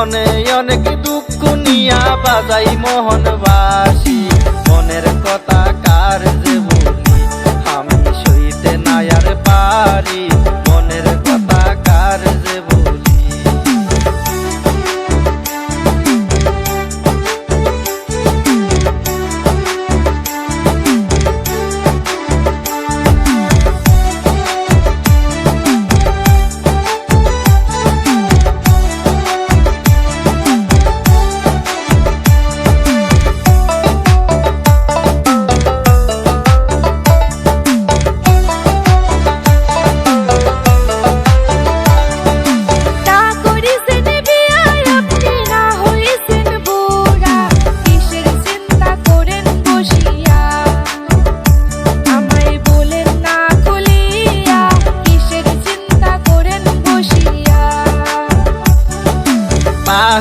মনে অনেক দুঃখ নিয়া বাজাই মোহন বাস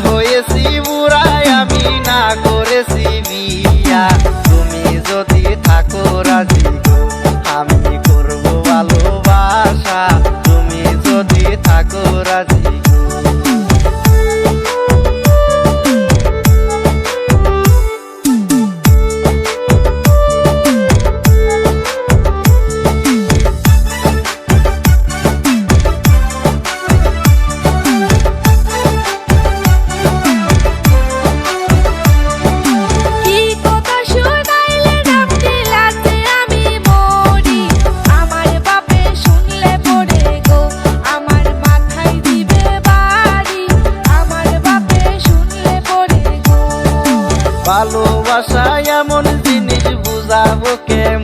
হয়েছি বুড়াই আমি না করেছি বিয়া। ভালোবাসা এমন জিনিস বুঝাবো কেমন